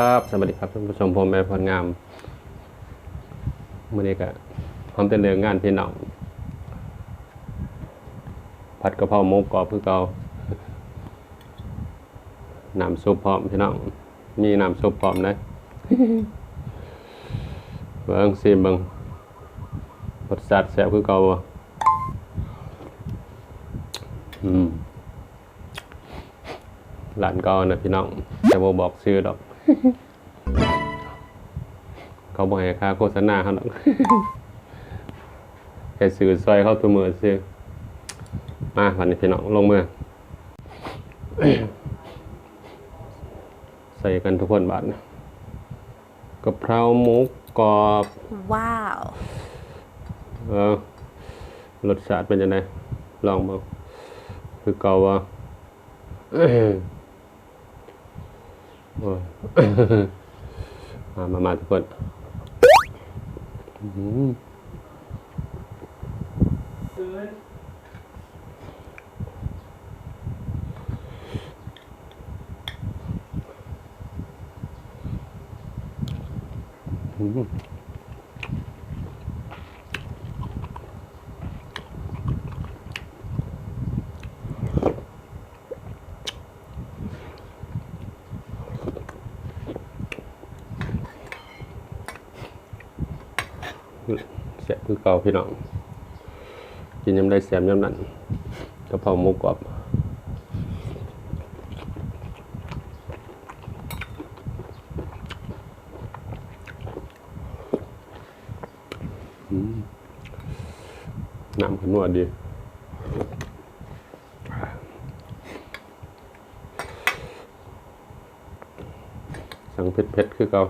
ครับสวัสดีครับท่านผู้ชมผมแม่พรงามมื่อนี้ก็พร้อมเต้นเรื่องงานพี่น้องผัดกะเพราหมูกรอบคือเก่าน้ำซุปพร้อมพี่น้องมีน้ำซุปพร้อมนะเบิ่งซิมเบิ่งรสชาติแซ่บคือเก่าอืมหลานเก่านะพี่น้องแต่บ่บอกชื่อดอก เขาบอกให้ค่าโฆษณาเขาดอกแค่สื่อซอยเข้าตัวมือซื้อมาวันนี้พี่น้องลงมือใส่กันทุกคนบาทนะกะเพราหมูกรอบ ว้าว เออรสชาติเป็นยังไงลองมาคือเก่าวะเอ้ยโอ้ยมา มา มาทุกคนอื้อหืออื้อหือ แซ่บคือเก่าพี่น้อง กินยำได้แซ่บยำนั้นกระเพราหมูกรอบน้ำขนวดดีสั่งเผ็ดๆคือเก่า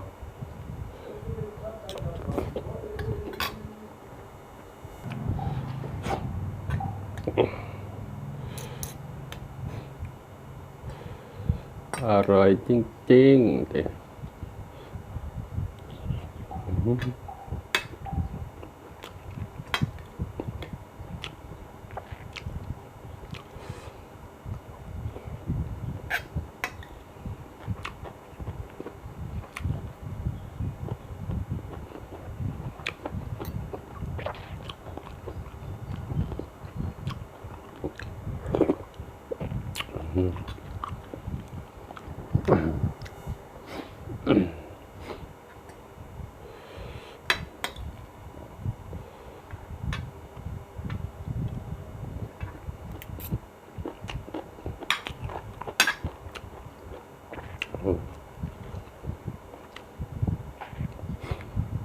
อร่อยจริงๆเด็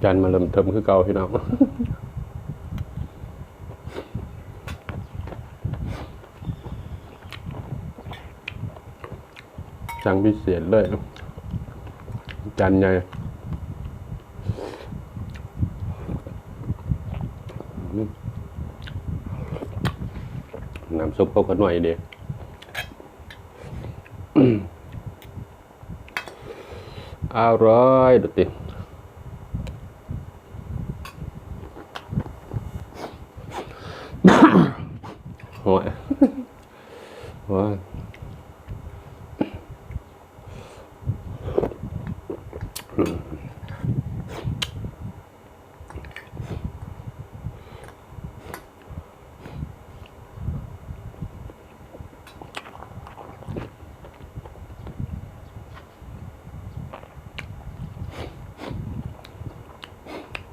จานมาเริ่มเทิมคือเก่าพี่น้องสั่งพิเศษเลยจานใหญ่น้ำซุปเขาก็หน่อยเดียวอร่อยดูติ โอ้ย โอ้ย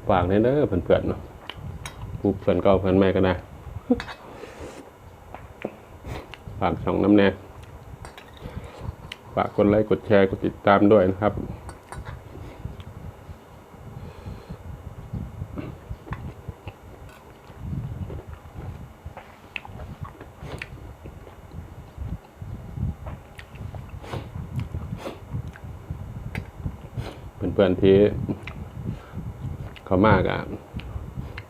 ฝากเนี่ยเด้อเพื่อนๆเนาะผู้เพื่อนก็เพื่อนแม่ก็ได้ ฝากช่องน้ำแน่ฝากกดไลค์กดแชร์กดติดตามด้วยนะครับ เพื่อนๆที่เขามากอะ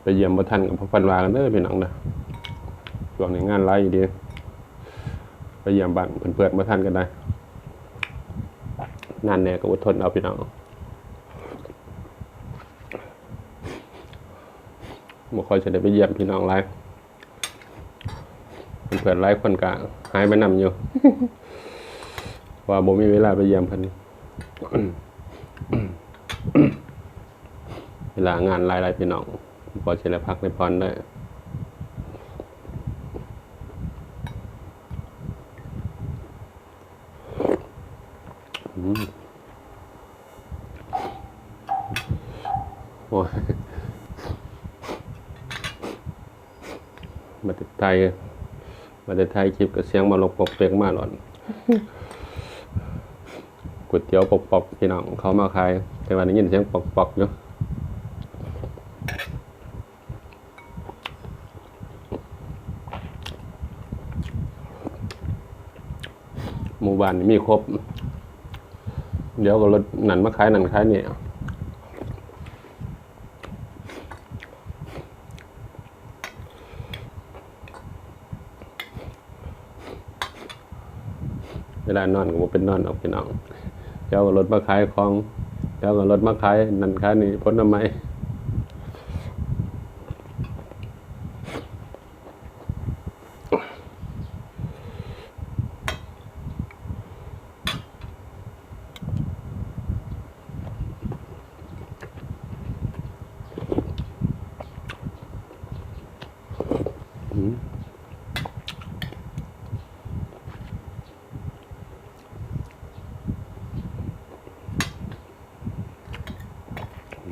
ไปเยี่ยมบ่ทันกับพ่อฟันวากันเด้อพี่น้องนะช่วงนี้งานไล่ดี เยี่ยมบ้านเพื่อนๆมาท่านกันได้นานแน่ก็อดทนเอาพี่น้องบ่ค่อยจะได้ไปเยี่ยมพี่น้องไลฟ์เพื่อนไลฟ์คนกะหายไปนำอยู่ ว่าบ่มีเวลาไปเยี่ยมเพิ่นเวลางานรายรายพี่น้องพอเชลพักในพรได้อืมโอ้ย มาติดไทยมาติดไทยคลิปกับเสียงมาลงปกเปียกมาหลอนก๋วยเตี๋ยวปอกๆพี่น้องเขามาขายแต่วันนี้ยินเสียงปอกๆอยู่หมู่บ้านี่มีครบ เดี๋ยวก็รถนั่นมาขายนั่นขายนี่ย เวลานอนก็บ่เป็นนอนออกพี่น้อง เจ้าก็รถมาขายของ เจ้าก็รถมาขายนั่นขายนี่พ้นทำไม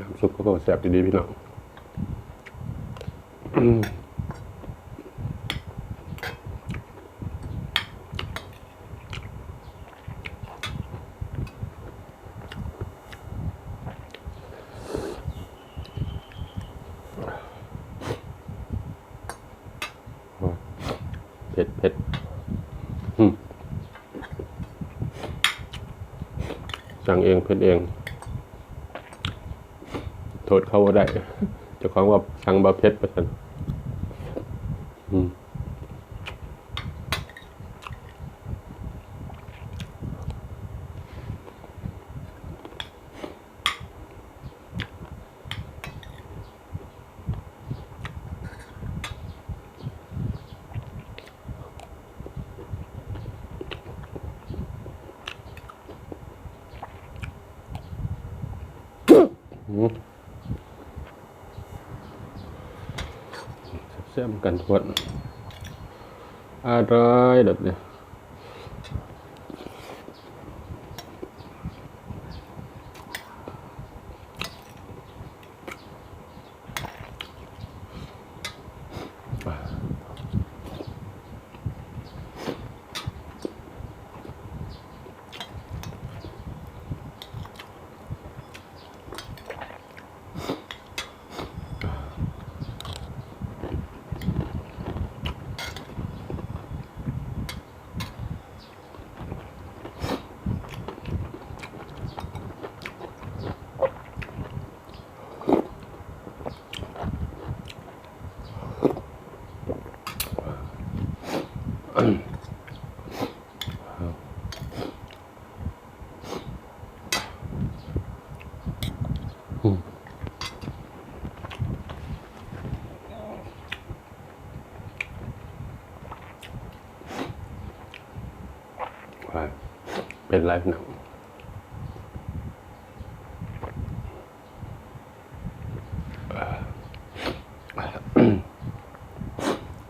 น้ำซุปก็แซ่บดีๆพี่น้องเผ็ดเผ็ดสั่งเองเผ็ดเอง โทษเขาได้เจ้าของว่าสั่งบาเพชรประชันอืม อืมแซ่บๆกั เป็นไรหนัง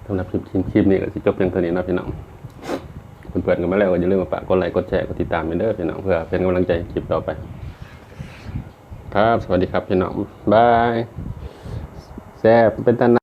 สำหรับคลิปคลิปนี้ก็สิจบเพียงเท่านี้นะพี่น้องเพื่อนๆกันมาแล้วก็อย่าลืมมาฝากกดไลค์กดแชร์กดติดตามเด้อพี่น้องเพื่อเป็นกำลังใจคลิปต่อไป ครับ สวัสดีครับพี่น้องบายแซ่บเป็นตา